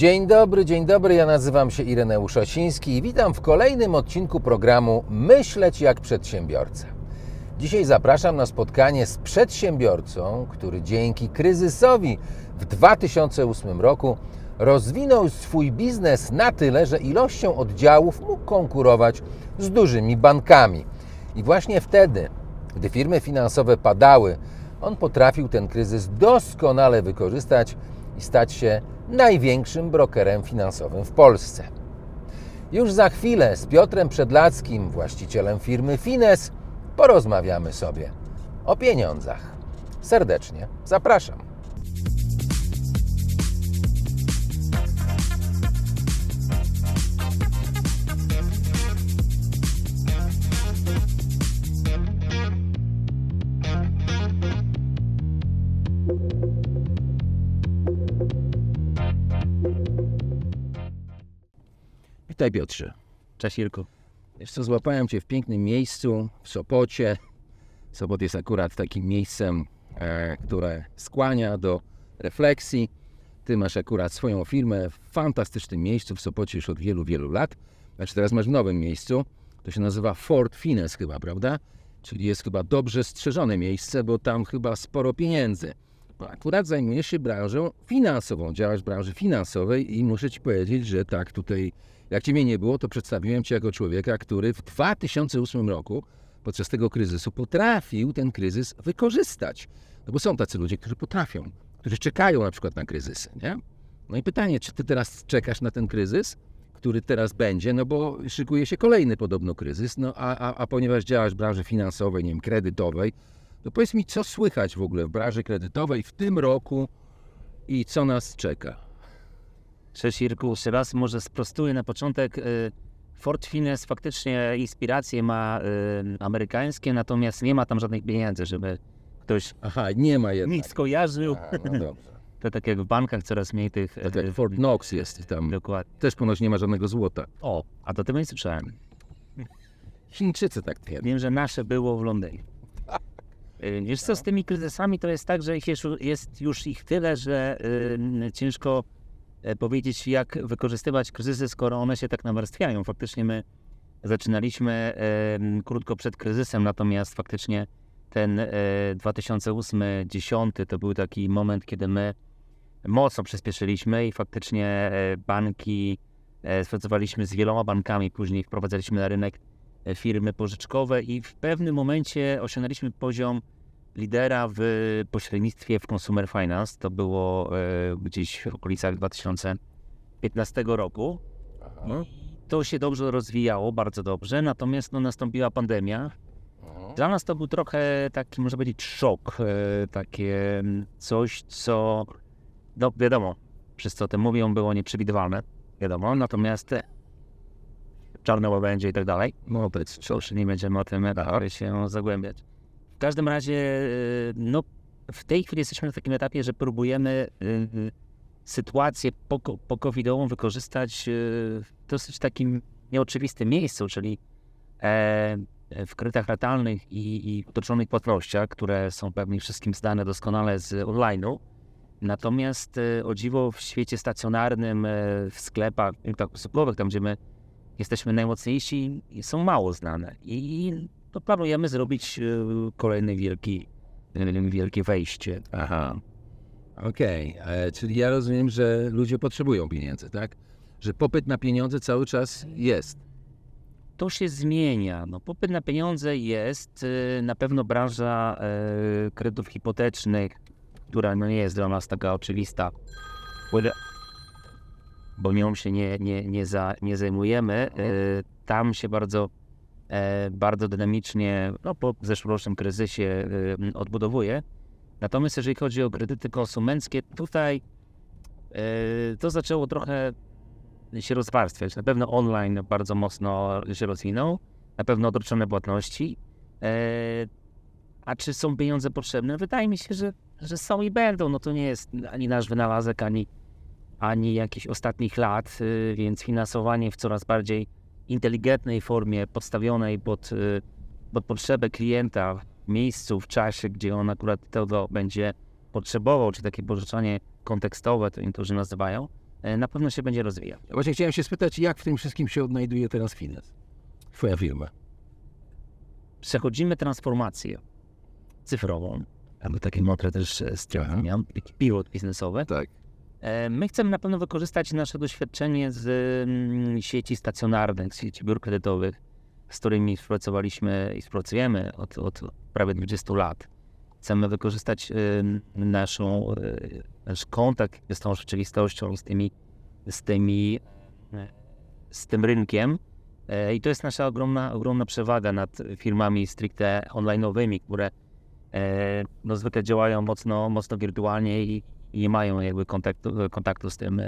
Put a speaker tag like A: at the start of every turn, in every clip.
A: Dzień dobry, dzień dobry. Ja nazywam się Ireneusz Osiński i witam w kolejnym odcinku programu Myśleć jak przedsiębiorca. Dzisiaj zapraszam na spotkanie z przedsiębiorcą, który dzięki kryzysowi w 2008 roku rozwinął swój biznes na tyle, że ilością oddziałów mógł konkurować z dużymi bankami. I właśnie wtedy, gdy firmy finansowe padały, on potrafił ten kryzys doskonale wykorzystać i stać się największym brokerem finansowym w Polsce. Już za chwilę z Piotrem Przedlackim, właścicielem firmy Fines, porozmawiamy sobie o pieniądzach. Serdecznie zapraszam. Witaj Piotrze.
B: Cześć Irku.
A: Wiesz co, złapałem Cię w pięknym miejscu, w Sopocie. Sopot jest akurat takim miejscem, e, które skłania do refleksji. Ty masz akurat swoją firmę w fantastycznym miejscu w Sopocie już od wielu, wielu lat. Znaczy teraz masz w nowym miejscu. To się nazywa Fort Fines chyba, prawda? Czyli jest chyba dobrze strzeżone miejsce, bo tam chyba sporo pieniędzy. Bo akurat zajmujesz się branżą finansową, działasz w branży finansowej i muszę Ci powiedzieć, że tak tutaj, jak Ciebie nie było, to przedstawiłem Cię jako człowieka, który w 2008 roku, podczas tego kryzysu, potrafił ten kryzys wykorzystać. No bo są tacy ludzie, którzy potrafią, którzy czekają na przykład na kryzysy, nie? No i pytanie, czy Ty teraz czekasz na ten kryzys, który teraz będzie, no bo szykuje się kolejny podobno kryzys, no a, a, a ponieważ działasz w branży finansowej, nie wiem, kredytowej, to powiedz mi, co słychać w ogóle w branży kredytowej w tym roku i co nas czeka?
B: Cześć Irku. Jeszcze raz może sprostuję na początek. y, Fort Fines faktycznie inspiracje ma y, amerykańskie, natomiast nie ma tam żadnych pieniędzy, żeby ktoś
A: Aha, nie ma jednak.
B: nic kojarzył.
A: A, no dobrze.
B: To tak jak w bankach coraz mniej tych...
A: Tak
B: y,
A: jak Fort Knox jest tam.
B: Dokładnie.
A: Też ponoć nie ma żadnego złota.
B: O, a to tego nie słyszałem.
A: Chińczycy tak twierdzą.
B: Wiem, że nasze było w Londynie. Y, Wiesz co, z tymi kryzysami to jest tak, że ich jest, jest już ich tyle, że y, ciężko powiedzieć, jak wykorzystywać kryzysy, skoro one się tak nawarstwiają. Faktycznie my zaczynaliśmy krótko przed kryzysem, natomiast faktycznie ten e, 2008-2010 to był taki moment, kiedy my mocno przyspieszyliśmy i faktycznie e, banki, e, współpracowaliśmy z wieloma bankami, później wprowadzaliśmy na rynek e, firmy pożyczkowe i w pewnym momencie osiągnęliśmy poziom lidera w pośrednictwie w consumer finance. To było e, gdzieś w okolicach 2015 roku.
A: No.
B: To się dobrze rozwijało, bardzo dobrze, natomiast no, nastąpiła pandemia. Dla nas to był trochę taki, można powiedzieć, szok, e, takie mm, coś, co, no wiadomo, przez co o tym mówią, było nieprzewidywalne, wiadomo, natomiast e, czarne łabędzie i tak dalej.
A: No to jest
B: nie będziemy o tym e, się zagłębiać. W każdym razie, e, no, w tej chwili jesteśmy na takim etapie, że próbujemy e, sytuację poko- po-covidową wykorzystać e, w dosyć takim nieoczywistym miejscu, czyli w kredytach ratalnych i, i otoczonych płatnościach, które są pewnie wszystkim znane doskonale z online'u. Natomiast o dziwo w świecie stacjonarnym, w sklepach, punktach usługowych, tam gdzie my jesteśmy najmocniejsi, są mało znane. I to planujemy zrobić e, kolejny wielki, e, wielkie wejście.
A: Aha. Okej, e, czyli ja rozumiem, że ludzie potrzebują pieniędzy, tak? Że popyt na pieniądze cały czas jest.
B: To się zmienia. No, popyt na pieniądze jest. Na pewno branża kredytów hipotecznych, która no nie jest dla nas taka oczywista, Bo- nią się nie, nie, nie, za, nie zajmujemy. Tam się bardzo, bardzo dynamicznie no, po zeszłorocznym kryzysie e, odbudowuje. Natomiast jeżeli chodzi o kredyty konsumenckie, tutaj e, to zaczęło trochę się rozwarstwiać. Na pewno online bardzo mocno się rozwinął, na pewno odroczone płatności. E, a czy są pieniądze potrzebne? Wydaje mi się, że, że są i będą. No to nie jest ani nasz wynalazek, ani, ani jakichś ostatnich lat, y, więc finansowanie w coraz bardziej inteligentnej formie, podstawionej pod, y, pod potrzebę klienta w miejscu, w czasie, gdzie on akurat tego będzie potrzebował, czy takie pożyczanie kontekstowe, to niektórzy nazywają, e, na pewno się będzie rozwijał.
A: Ja Właśnie chciałem się spytać, jak w tym wszystkim się odnajduje teraz Fines? Twoja firma.
B: Przechodzimy transformację cyfrową, aby takie mądre też e, stwierdzenia, taki pilot biznesowy.
A: Tak.
B: E, My chcemy na pewno wykorzystać nasze doświadczenie z mm, sieci stacjonarnych, z sieci biur kredytowych, z którymi współpracowaliśmy i współpracujemy od, od prawie 20 lat. Chcemy wykorzystać em, naszą, e, nasz kontakt z tą rzeczywistością, z tymi, z tymi, e, z tym rynkiem. E, I to jest nasza ogromna, ogromna przewaga nad firmami stricte online'owymi, które e, no, zwykle działają mocno, mocno wirtualnie i, i nie mają jakby kontaktu, kontaktu z, tym,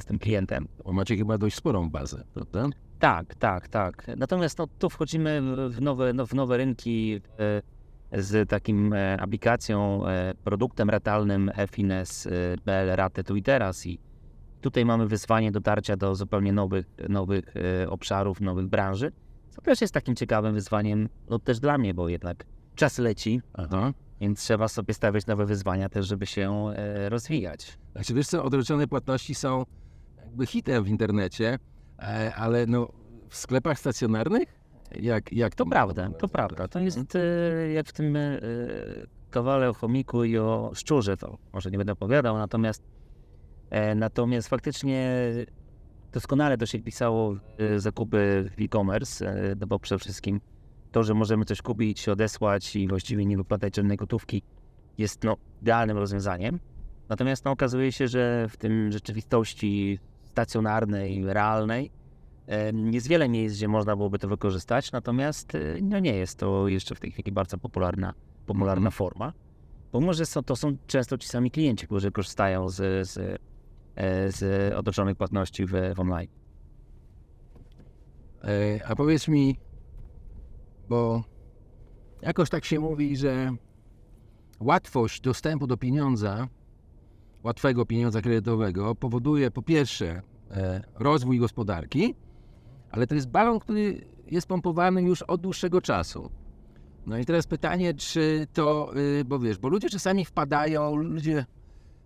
B: z tym klientem.
A: Bo macie chyba dość sporą bazę, prawda?
B: Tak, tak, tak. Natomiast no, tu wchodzimy w- nowe, no, w nowe rynki e, z takim e, aplikacją, e, produktem ratalnym e-Fines, e, BL Raty tu i teraz i tutaj mamy wyzwanie dotarcia do zupełnie nowych, nowych obszarów, nowych branży, co też jest takim ciekawym wyzwaniem, no też dla mnie, bo jednak czas leci,
A: Aha.
B: Więc trzeba sobie stawiać nowe wyzwania też, żeby się e, rozwijać.
A: Znaczy, wiesz co, odroczone płatności są jakby hitem w internecie, e, ale no w sklepach stacjonarnych? Jak, jak
B: To prawda, to prawda. To jest e, jak w tym e, kawale o chomiku i o szczurze, to może nie będę opowiadał, natomiast e, natomiast faktycznie doskonale to się pisało e, zakupy w e-commerce, e, no bo przede wszystkim to, że możemy coś kupić, odesłać i właściwie nie wypłatać żadnej gotówki jest no, idealnym rozwiązaniem. Natomiast no, okazuje się, że w tym rzeczywistości stacjonarnej, realnej Jest wiele miejsc, gdzie można byłoby to wykorzystać, natomiast e, no nie jest to jeszcze w tej chwili bardzo popularna, popularna
A: Mhm.
B: forma. Pomimo, że są, to są często ci sami klienci, którzy korzystają z, z, e, z otoczonych płatności w, w online.
A: E, A powiedz mi, bo jakoś tak się mówi, że łatwość dostępu do pieniądza, łatwego pieniądza kredytowego powoduje po pierwsze e, rozwój gospodarki, ale to jest balon, który jest pompowany już od dłuższego czasu. No i teraz pytanie, czy to, y, bo wiesz, bo ludzie czasami wpadają, ludzie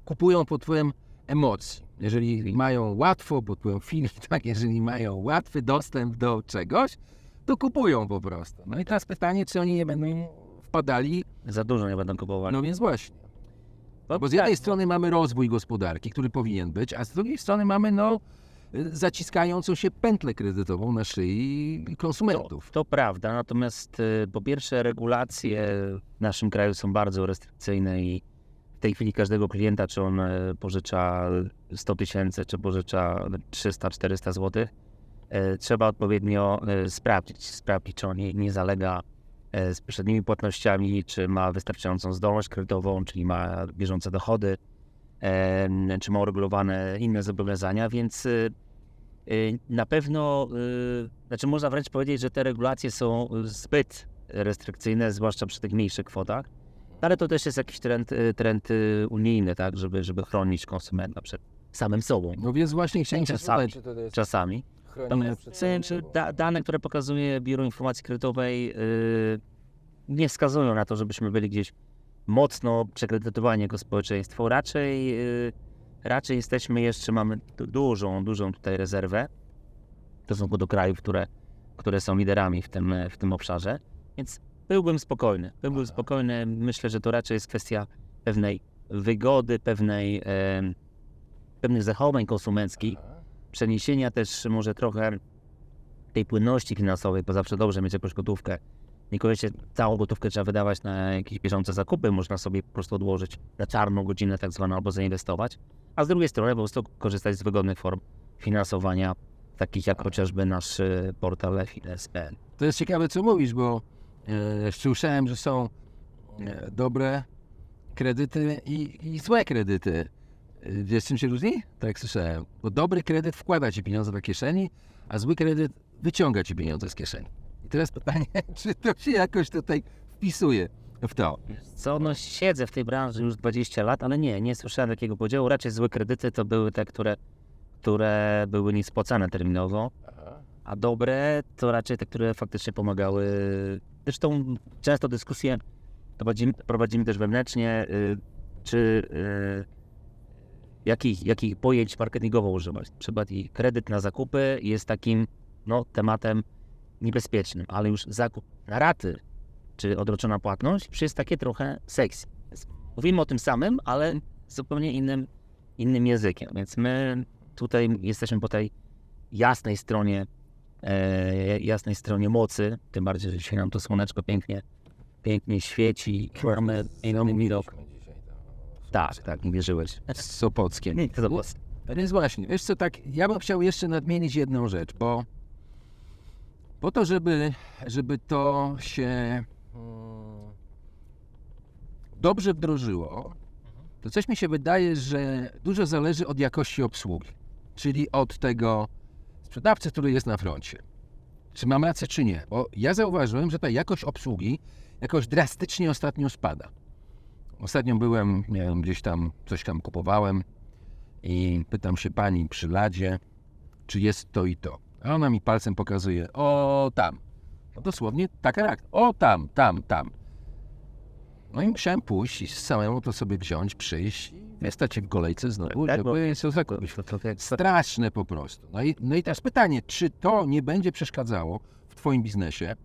A: kupują pod wpływem emocji. Jeżeli mają łatwo, pod wpływem chwili, tak, jeżeli mają łatwy dostęp do czegoś, to kupują po prostu. No i teraz pytanie, czy oni nie będą wpadali,
B: Za dużo nie będą kupowali.
A: no więc właśnie.
B: Bo
A: Bo z
B: tak,
A: jednej strony mamy rozwój gospodarki, który powinien być, a z drugiej strony mamy no y, zaciskającą się pętlę kredytową na szyi
B: To,
A: konsumentów.
B: to prawda, natomiast y, po pierwsze regulacje w naszym kraju są bardzo restrykcyjne i w tej chwili każdego klienta, czy on e, pożycza 100 tysięcy, czy pożycza 300-400 zł, e, trzeba odpowiednio e, sprawdzić, sprawdzić, czy on nie, zalega e, z poprzednimi płatnościami, czy ma wystarczającą zdolność kredytową, czyli ma bieżące dochody, e, czy ma uregulowane inne zobowiązania, więc na pewno, znaczy można wręcz powiedzieć, że te regulacje są zbyt restrykcyjne, zwłaszcza przy tych mniejszych kwotach, ale to też jest jakiś trend, trend unijny, tak, żeby, żeby chronić konsumenta przed samym sobą.
A: No więc właśnie chciałem się
B: Czasami.
A: spytać, czy to jest
B: Czasami.
A: Przed...
B: Czy, czy da, dane, które pokazuje Biuro Informacji Kredytowej, y, nie wskazują na to, żebyśmy byli gdzieś mocno przekredytowani jako społeczeństwo. Raczej, y, raczej jesteśmy jeszcze, mamy du- dużą, dużą tutaj rezerwę w stosunku do krajów, które, które są liderami w tym, w tym obszarze. Więc byłbym spokojny. Byłbym
A: Aha.
B: spokojny. Myślę, że to raczej jest kwestia pewnej wygody, pewnej, em, pewnych zachowań konsumenckich przeniesienia też może trochę tej płynności finansowej, bo zawsze dobrze mieć jakąś gotówkę. Niekoniecznie całą gotówkę trzeba wydawać na jakieś bieżące zakupy, można sobie po prostu odłożyć na czarną godzinę tak zwaną albo zainwestować, a z drugiej strony po prostu korzystać z wygodnych form finansowania, takich jak chociażby nasz e, portal Fines.pl.
A: To jest ciekawe, co mówisz, bo e, słyszałem, że są e, dobre kredyty i, i złe kredyty. Wiesz, czym się różni? Tak słyszałem. Bo dobry kredyt wkłada ci pieniądze do kieszeni, a zły kredyt wyciąga ci pieniądze z kieszeni. I teraz pytanie, czy to się jakoś tutaj wpisuje w to?
B: Co, no siedzę w tej branży już 20 lat, ale nie, nie słyszałem takiego podziału. Raczej złe kredyty to były te, które, które były niespłacane terminowo, a dobre to raczej te, które faktycznie pomagały. Zresztą często dyskusje prowadzimy, prowadzimy też wewnętrznie, y, czy y, jakich, jakich pojęć marketingowo używać. Przykład i kredyt na zakupy jest takim no, tematem niebezpiecznym, ale już zakup na raty czy odroczona płatność już jest takie trochę. Więc Mówimy o tym samym, ale zupełnie innym, innym językiem. Więc my tutaj jesteśmy po tej jasnej stronie, e, jasnej stronie mocy, tym bardziej, że dzisiaj nam to słoneczko pięknie, pięknie świeci, mamy inny widok. Tak, tak, nie wierzyłeś.
A: Sopockie.
B: Nie, to było
A: Więc właśnie, wiesz co, tak, ja bym chciał jeszcze nadmienić jedną rzecz, bo po to, żeby, żeby to się mm, dobrze wdrożyło, to coś mi się wydaje, że dużo zależy od jakości obsługi, czyli od tego sprzedawcy, który jest na froncie. Czy mam rację, czy nie? Bo ja zauważyłem, że ta jakość obsługi jakoś drastycznie ostatnio spada. Ostatnio byłem, wiem, gdzieś tam coś tam kupowałem, i pytam się pani przy ladzie, czy jest to i to. A ona mi palcem pokazuje, o tam. No dosłownie taka reakcja, o tam, tam, tam. No i musiałem pójść i samemu to sobie wziąć, przyjść i stać się w kolejce znowu,
B: Tak, bo-
A: żeby się zakupić. Straszne po prostu. No i, no i teraz pytanie, czy to nie będzie przeszkadzało w Twoim biznesie?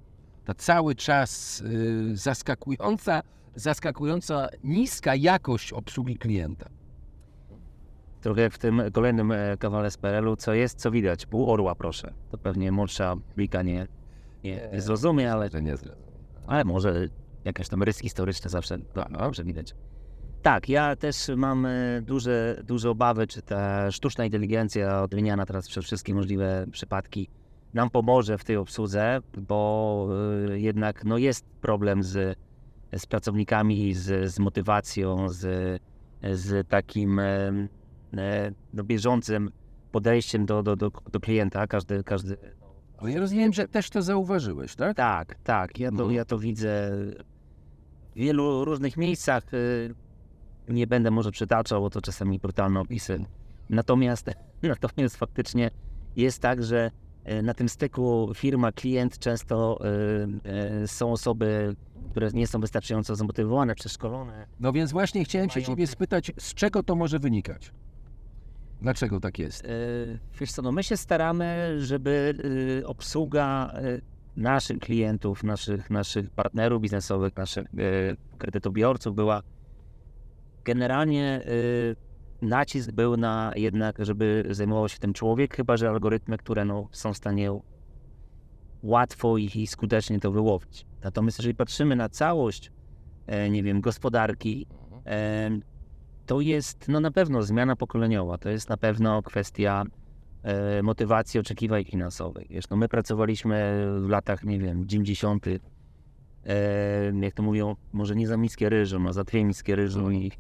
A: Ta cały czas y, zaskakująca, zaskakująca niska jakość obsługi klienta.
B: Trochę jak w tym kolejnym e, kawale z PRL-u, co jest, co widać. Pół orła, proszę. To pewnie młodsza blika nie, nie, nie zrozumie, ale,
A: nie zrozumiem.
B: ale może jakieś tam rysy historyczne zawsze to dobrze widać. Tak, ja też mam e, duże, duże obawy, czy ta sztuczna inteligencja odmieniana teraz przez wszystkie możliwe przypadki nam pomoże w tej obsłudze, bo e, jednak no, jest problem z, z pracownikami, z, z motywacją, z, z takim e, e, no, bieżącym podejściem do, do, do, do klienta. Każdy, każdy
A: Ale ja rozumiem, że też to zauważyłeś, tak?
B: tak, tak. Ja to,
A: Mhm.
B: ja to widzę w wielu różnych miejscach. y, Nie będę może przytaczał, bo to czasami brutalne opisy. Natomiast, natomiast faktycznie jest tak, że y, na tym styku firma-klient często y, y, są osoby, które nie są wystarczająco zmotywowane, przeszkolone.
A: No więc właśnie chciałem się ciebie spytać, z czego to może wynikać? Dlaczego tak jest?
B: Y, Wiesz co, no my się staramy, żeby y, obsługa y, naszych klientów, naszych, naszych partnerów biznesowych, naszych kredytobiorców była generalnie nacisk był na jednak, żeby zajmował się tym człowiek, chyba że algorytmy, które no, są w stanie łatwo i, i skutecznie to wyłowić. Natomiast jeżeli patrzymy na całość, e, nie wiem, gospodarki, e, to jest no na pewno zmiana pokoleniowa, to jest na pewno kwestia e, motywacji, oczekiwań finansowych. Wiesz, no my pracowaliśmy w latach, nie wiem, 90., e, jak to mówią, może nie za miskie ryżu, no za dwie miskie ryżu i,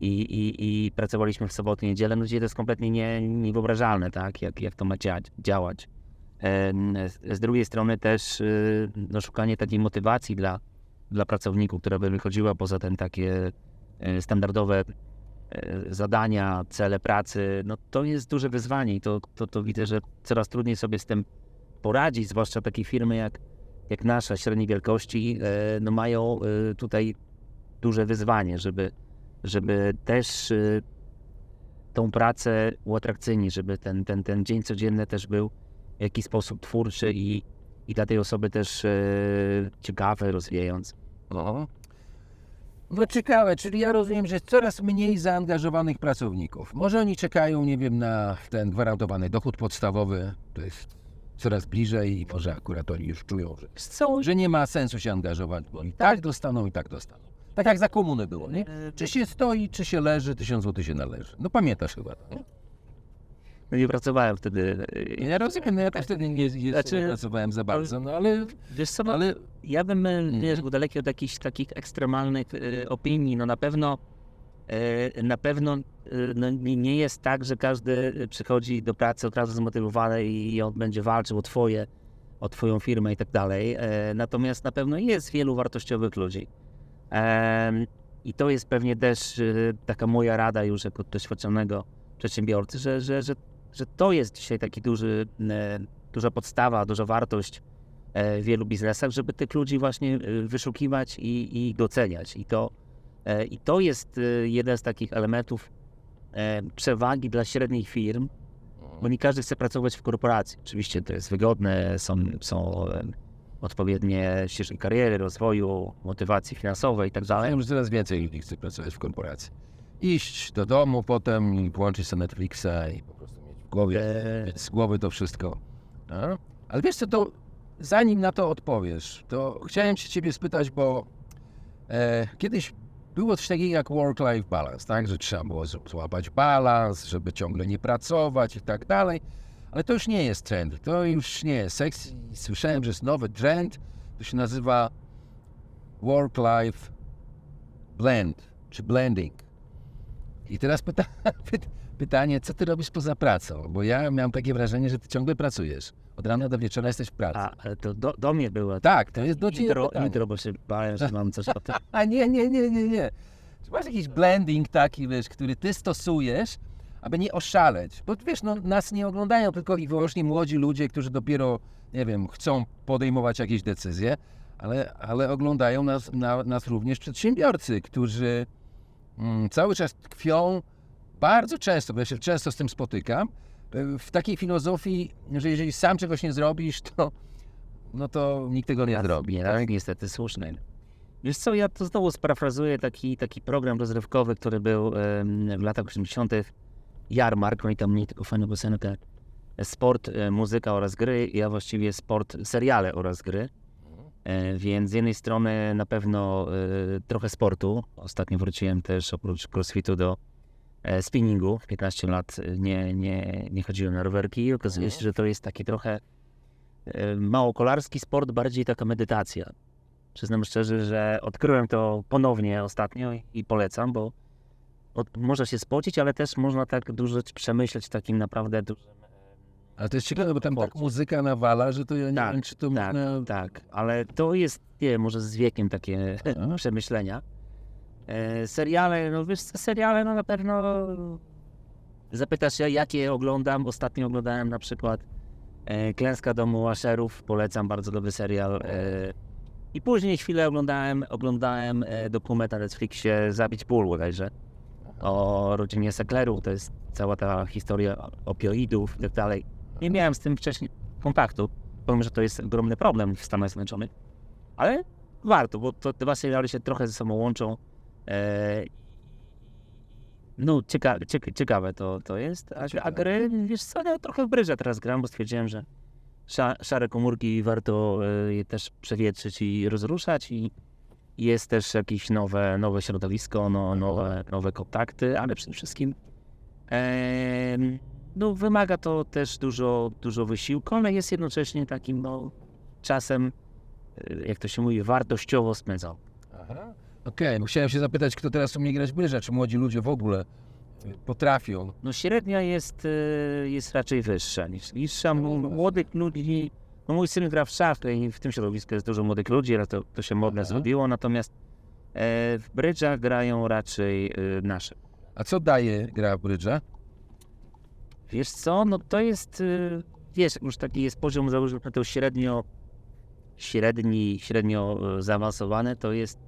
B: i, i, i pracowaliśmy w soboty, niedzielę, no dzisiaj to jest kompletnie nie, niewyobrażalne, tak, jak, jak to ma działać. E, z- drugiej strony też y, no, szukanie takiej motywacji dla, dla pracowników, która by wychodziła poza ten takie e, standardowe e, zadania, cele pracy, no to jest duże wyzwanie i to, to, to widzę, że coraz trudniej sobie z tym poradzić, zwłaszcza takie firmy jak, jak nasza, średniej wielkości, e, no mają e, tutaj duże wyzwanie, żeby, żeby też e, tą pracę uatrakcyjnić, żeby ten, ten, ten dzień codzienny też był w jakiś sposób twórczy i, i dla tej osoby też e, ciekawy, rozwijający.
A: No. No ciekawe, czyli ja rozumiem, że coraz mniej zaangażowanych pracowników. Może oni czekają, nie wiem, na ten gwarantowany dochód podstawowy, to jest coraz bliżej i może akurat oni już czują, że,
B: Co?
A: że nie ma sensu się angażować, bo i tak dostaną, i tak dostaną. Tak jak za komuny było, nie? Czy się stoi, czy się leży, tysiąc złotych się należy. No pamiętasz chyba. Nie?
B: No nie pracowałem wtedy. e,
A: Ja rozumiem, no ja też wtedy nie, nie
B: Znaczy-
A: pracowałem za bardzo, no ale,
B: Wiesz co, no,
A: ale
B: ja bym, e, wiesz, był daleki od jakichś takich ekstremalnych e, opinii. No na pewno, e, na pewno e, no, nie jest tak, że każdy przychodzi do pracy od razu zmotywowany i, i on będzie walczył o twoje, o twoją firmę i tak dalej. Natomiast na pewno jest wielu wartościowych ludzi. I to jest pewnie też taka moja rada już jako doświadczonego przedsiębiorcy, że, że, że, że to jest dzisiaj taki duży, e, duża podstawa, duża wartość e, w wielu biznesach, żeby tych ludzi właśnie e, wyszukiwać i, i doceniać. I to, I to jest jeden z takich elementów przewagi dla średnich firm, bo nie każdy chce pracować w korporacji. Oczywiście to jest wygodne, są, są odpowiednie ścieżki kariery, rozwoju, motywacji finansowej i tak dalej.
A: Wiem, że coraz więcej ludzi chce pracować w korporacji. Iść do domu potem i włączyć sobie Netflixa i po głowie, mieć z głowy to wszystko. No. Ale wiesz co, to zanim na to odpowiesz, to chciałem się ciebie spytać, bo e, kiedyś było coś takiego jak work-life balance, tak? Że trzeba było złapać balans, żeby ciągle nie pracować i tak dalej. Ale to już nie jest trend, to już nie jest seks. Słyszałem, że jest nowy trend, to się nazywa work-life blend, czy blending. I teraz pyta, py- pytanie, co ty robisz poza pracą? Bo ja miałem takie wrażenie, że ty ciągle pracujesz. Od rana do wieczora jesteś w pracy.
B: A, ale to do, do mnie było.
A: tak, to jest do ciebie
B: intro,
A: pytanie.
B: intro, bo się bałem, że mam coś o tym.
A: A nie, nie, nie, nie, nie. Czy masz jakiś blending taki, wiesz, który ty stosujesz, aby nie oszaleć? Bo wiesz, no, nas nie oglądają tylko i wyłącznie młodzi ludzie, którzy dopiero, nie wiem, chcą podejmować jakieś decyzje, ale, ale oglądają nas, na, nas również przedsiębiorcy, którzy mm, cały czas tkwią bardzo często, bo ja się często z tym spotykam, y, w takiej filozofii, że jeżeli sam czegoś nie zrobisz, to no to nikt tego nie zrobi.
B: Nie, tak, niestety słuszny. Wiesz co, ja to znowu sparafrazuję taki, taki program rozrywkowy, który był w latach 80. Jarmark, oni tam mieli tylko fajną piosenkę. Sport, e, muzyka oraz gry, ja właściwie sport, seriale oraz gry. E, Więc z jednej strony na pewno e, trochę sportu. Ostatnio wróciłem też oprócz crossfitu do e, spinningu. 15 lat e, nie, nie, nie chodziłem na rowerki i okazuje się, że to jest taki trochę e, mało kolarski sport, bardziej taka medytacja. Przyznam szczerze, że odkryłem to ponownie ostatnio i- polecam, bo od, można się spocić, ale też można tak dużo przemyśleć takim naprawdę dużym.
A: Ale to jest ciekawe, bo tam tak muzyka nawala, że to ja nie
B: Tak,
A: wiem, czy to
B: tak,
A: można...
B: Tak, ale to jest, nie wiem, może z wiekiem takie przemyślenia. E, seriale, no wiesz, seriale, no na pewno zapytasz się, jakie oglądam. Ostatnio oglądałem na przykład e, Klęska Domu Washerów, polecam, bardzo dobry serial. E, I później chwilę oglądałem, oglądałem dokument na Netflixie Zabić Ból bodajże o rodzinie Seklerów, to jest cała ta historia opioidów i tak dalej. Nie miałem z tym wcześniej kontaktu, powiem, że to jest ogromny problem w Stanach Zjednoczonych, ale warto, bo te dwa serialy się trochę ze sobą łączą. E, no, cieka, cieka, ciekawe to, to jest. A, a gry, wiesz co, no, trochę w bryże teraz gram, bo stwierdziłem, że sza, szare komórki warto e, je też przewietrzyć i rozruszać i jest też jakieś nowe, nowe środowisko, no, nowe, nowe kontakty, ale przede wszystkim em, no, wymaga to też dużo, dużo wysiłku, ale jest jednocześnie takim no, czasem, e, jak to się mówi, wartościowo spędzał.
A: Aha. Okej, no chciałem się zapytać, kto teraz umie grać w bryża, czy młodzi ludzie w ogóle y, potrafią.
B: No średnia jest, e, jest raczej wyższa niż niższa. Młodych ludzi, no mój syn gra w szachy i w tym środowisku jest dużo młodych ludzi, ale to, to się modne
A: Aha.
B: zrobiło, natomiast e, w brydżach grają raczej e, nasze.
A: A co daje gra w brydża?
B: Wiesz co, no to jest, y, wiesz, już taki jest poziom, załóżmy to średnio, średni, średnio y, zaawansowany, to jest,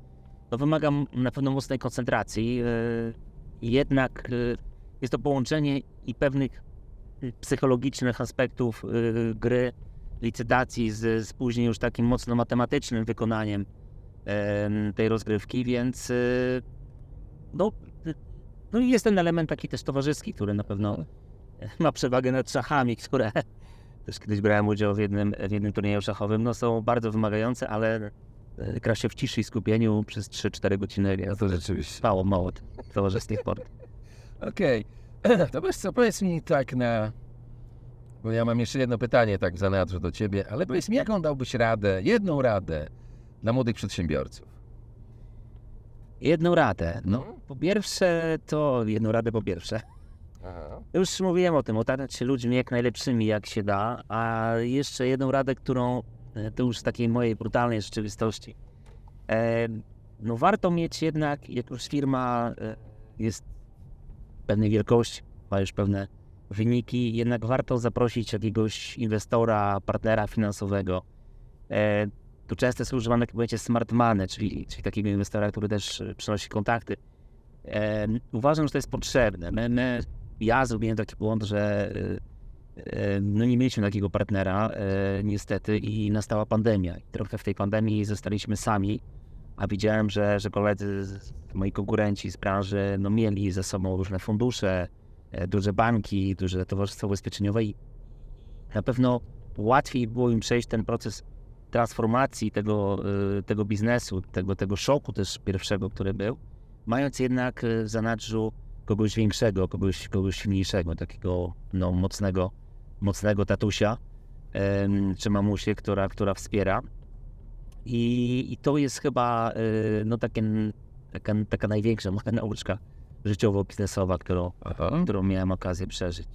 B: no wymaga na pewno mocnej koncentracji, y, jednak y, jest to połączenie i pewnych y, psychologicznych aspektów gry, licytacji z, z później już takim mocno matematycznym wykonaniem em, tej rozgrywki, więc no, no jest ten element taki też towarzyski, który na pewno ma przewagę nad szachami, które też kiedyś brałem udział w jednym, w jednym turnieju szachowym. No są bardzo wymagające, ale e, gra się w ciszy i skupieniu przez 3-4 godziny.
A: No to rzeczywiście.
B: mało, mało towarzyskich sport.
A: Okej, to wiesz co, powiedz mi tak na... Bo ja mam jeszcze jedno pytanie tak w zanadrzu do ciebie, ale powiedz mi, jaką dałbyś radę, jedną radę dla młodych przedsiębiorców?
B: Jedną radę. No,
A: Mhm.
B: po pierwsze to, jedną radę po pierwsze.
A: Aha.
B: Już mówiłem o tym, otaczać się ludźmi jak najlepszymi jak się da, a jeszcze jedną radę, którą e, to już z takiej mojej brutalnej rzeczywistości. E, no warto mieć jednak, jak już firma e, jest pewnej wielkości, ma już pewne wyniki, jednak warto zaprosić jakiegoś inwestora, partnera finansowego. E, tu często jest używane takie pojęcie smart money, czyli, czyli takiego inwestora, który też e, przynosi kontakty. E, uważam, że to jest potrzebne. My, my, ja zrobiłem taki błąd, że e, e, no nie mieliśmy takiego partnera e, niestety i nastała pandemia. I trochę w tej pandemii zostaliśmy sami, a widziałem, że, że koledzy, moi konkurenci z branży no, mieli ze sobą różne fundusze, e, duże banki, duże towarzystwa ubezpieczeniowe i na pewno łatwiej było im przejść ten proces transformacji tego, tego biznesu, tego, tego szoku też pierwszego, który był, mając jednak w zanadrzu kogoś większego, kogoś, kogoś silniejszego, takiego no, mocnego, mocnego tatusia czy mamusię, która, która wspiera. I, I to jest chyba y, no, takie, taka, taka największa moja nauczka życiowo-biznesowa, którą,
A: Aha.
B: którą miałem okazję przeżyć.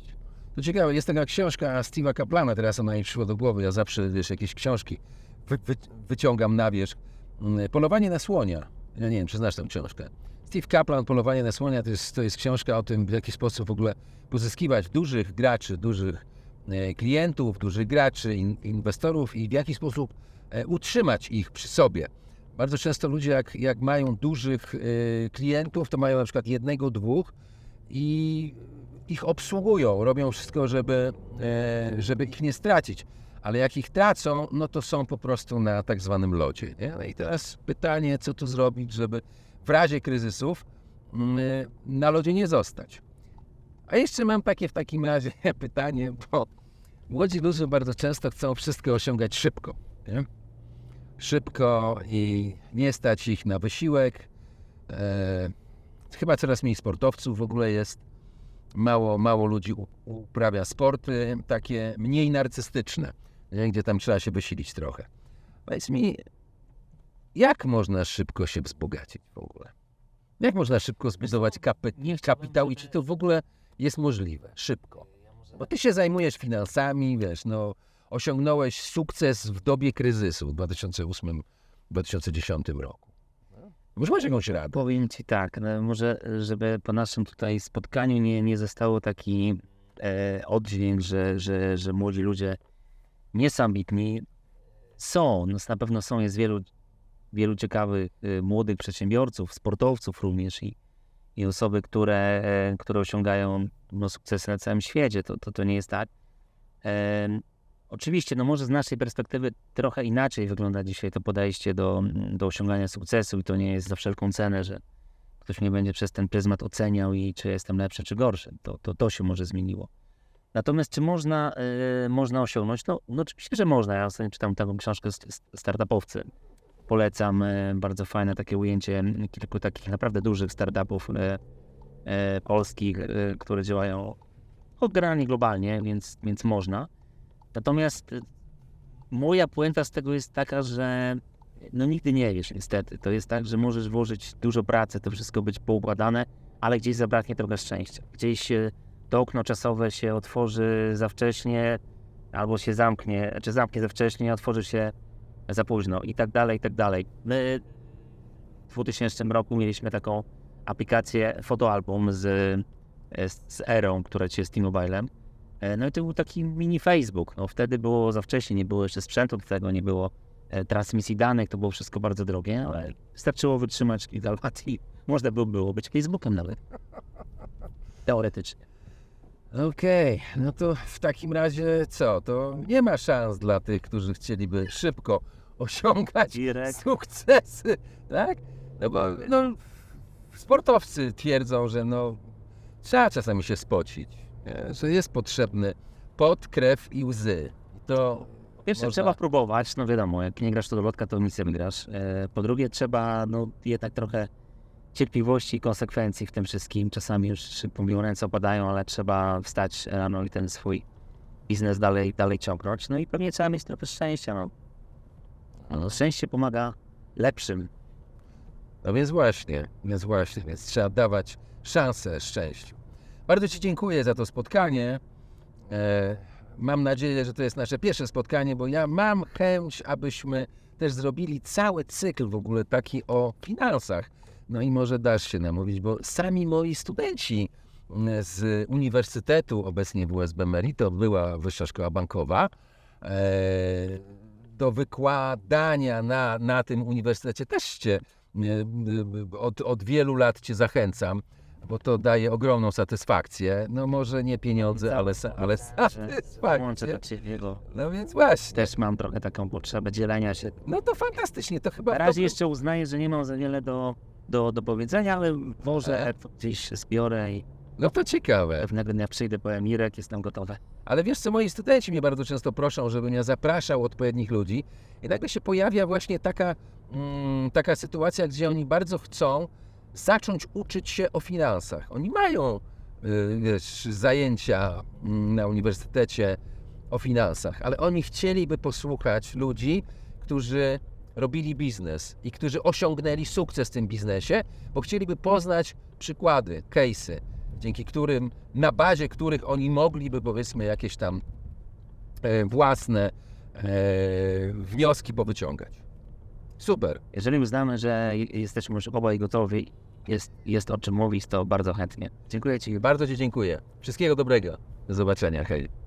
A: To ciekawe, jest taka książka Steve'a Kaplana, teraz ona mi przyszła do głowy, ja zawsze, wiesz, jakieś książki wy, wy, wyciągam na wierzch. Mm, Polowanie na słonia. Ja nie wiem, czy znasz tę książkę. Steve Kaplan, Polowanie na słonia, to jest, to jest książka o tym, w jaki sposób w ogóle pozyskiwać dużych graczy, dużych e, klientów, dużych graczy, in, inwestorów i w jaki sposób e, utrzymać ich przy sobie. Bardzo często ludzie, jak, jak mają dużych e, klientów, to mają na przykład jednego, dwóch i ich obsługują, robią wszystko, żeby, e, żeby ich nie stracić. Ale jak ich tracą, no to są po prostu na tak zwanym lodzie. Nie? No i teraz pytanie, co tu zrobić, żeby w razie kryzysów mm, e, na lodzie nie zostać. A jeszcze mam takie w takim razie pytanie, bo młodzi ludzie bardzo często chcą wszystko osiągać szybko. Nie? Szybko i nie stać ich na wysiłek. E, chyba coraz mniej sportowców w ogóle jest mało, mało ludzi uprawia sporty takie mniej narcystyczne, nie? gdzie tam trzeba się wysilić trochę. Powiedz mi, jak można szybko się wzbogacić w ogóle? Jak można szybko zbudować kapitał i czy to w ogóle jest możliwe? Szybko. Bo ty się zajmujesz finansami, wiesz, no osiągnąłeś sukces w dobie kryzysu w 2008-2010 roku. Może masz jakąś radę?
B: Powiem ci tak, no może żeby po naszym tutaj spotkaniu nie, nie zostało taki e, oddźwięk, że, że, że młodzi ludzie nie są ambitni. Są, no na pewno są, jest wielu, wielu ciekawych e, młodych przedsiębiorców, sportowców również i, i osoby, które, e, które osiągają no, sukcesy na całym świecie. To, to, to nie jest tak. E, Oczywiście, no może z naszej perspektywy trochę inaczej wygląda dzisiaj to podejście do, do osiągania sukcesu i to nie jest za wszelką cenę, że ktoś mnie będzie przez ten pryzmat oceniał i czy jestem lepszy, czy gorszy. To, to, to się może zmieniło. Natomiast czy można, y, można osiągnąć? No, no oczywiście, że można. Ja ostatnio czytam taką książkę st- st- Startupowcy. Polecam, y, bardzo fajne takie ujęcie kilku takich naprawdę dużych startupów y, y, polskich, które działają generalnie globalnie, więc, więc można. Natomiast moja puenta z tego jest taka, że no nigdy nie wiesz niestety. To jest tak, że możesz włożyć dużo pracy, to wszystko być poukładane, ale gdzieś zabraknie trochę szczęścia. Gdzieś to okno czasowe się otworzy za wcześnie, albo się zamknie, czy zamknie za wcześnie, otworzy się za późno i tak dalej, i tak dalej. My w 2000 roku mieliśmy taką aplikację fotoalbum z, z, Erą, która dzisiaj jest T-Mobilem. E, No i to był taki mini Facebook. No wtedy było za wcześnie, nie było jeszcze sprzętu do tego, nie było e, transmisji danych, to było wszystko bardzo drogie, ale wystarczyło wytrzymać kilka lat i można by było być Facebookiem nawet. Teoretycznie.
A: Okej, no to w takim razie co? To nie ma szans dla tych, którzy chcieliby szybko osiągać
B: Direkt.
A: sukcesy, tak? No bo no, sportowcy twierdzą, że no, trzeba czasami się spocić, nie? że jest potrzebny pot, krew i łzy. To
B: pierwsze,
A: Można-
B: trzeba próbować, no wiadomo, jak nie grasz to do lotka, to nic nie wygrasz. E, Po drugie, trzeba no, jednak trochę cierpliwości i konsekwencji w tym wszystkim. Czasami już szybko mówią, ręce opadają, ale trzeba wstać rano i ten swój biznes dalej, dalej ciągnąć. No i pewnie trzeba mieć trochę szczęścia. No. No, szczęście pomaga lepszym.
A: No więc właśnie, więc właśnie, więc trzeba dawać szansę szczęściu. Bardzo Ci dziękuję za to spotkanie. E, mam nadzieję, że to jest nasze pierwsze spotkanie, bo ja mam chęć, abyśmy też zrobili cały cykl w ogóle taki o finansach. No i może dasz się namówić, bo sami moi studenci mm, z Uniwersytetu, obecnie WSB Merito, była Wyższa Szkoła Bankowa, e, do wykładania na, na tym uniwersytecie też Cię e, od, od wielu lat Cię zachęcam, bo to daje ogromną satysfakcję. No może nie pieniądze, ale, ale
B: Łączę
A: satysfakcję.
B: do ciebie, bo
A: No więc właśnie.
B: też mam trochę taką potrzebę dzielenia się.
A: No to fantastycznie, to chyba...
B: Na
A: w
B: razie
A: dobrym-
B: jeszcze uznaję, że nie mam za wiele do, do, do powiedzenia, ale może
A: E?
B: gdzieś się zbiorę i
A: No to ciekawe.
B: pewnego dnia przyjdę, powiem Mirek, jestem gotowy.
A: Ale wiesz co, moi studenci mnie bardzo często proszą, żebym ja zapraszał odpowiednich ludzi i nagle się pojawia właśnie taka, mm, taka sytuacja, gdzie oni bardzo chcą zacząć uczyć się o finansach. Oni mają y, wiesz, zajęcia mm, na uniwersytecie o finansach, ale oni chcieliby posłuchać ludzi, którzy robili biznes i którzy osiągnęli sukces w tym biznesie, bo chcieliby poznać przykłady, case'y, dzięki którym, na bazie których oni mogliby powiedzmy jakieś tam e, własne e, wnioski powyciągać. Super.
B: Jeżeli uznamy, że je- jesteśmy już obaj gotowi, jest, jest o czym mówić, to bardzo chętnie. Dziękuję Ci.
A: Bardzo Ci dziękuję. Wszystkiego dobrego. Do zobaczenia. Hej.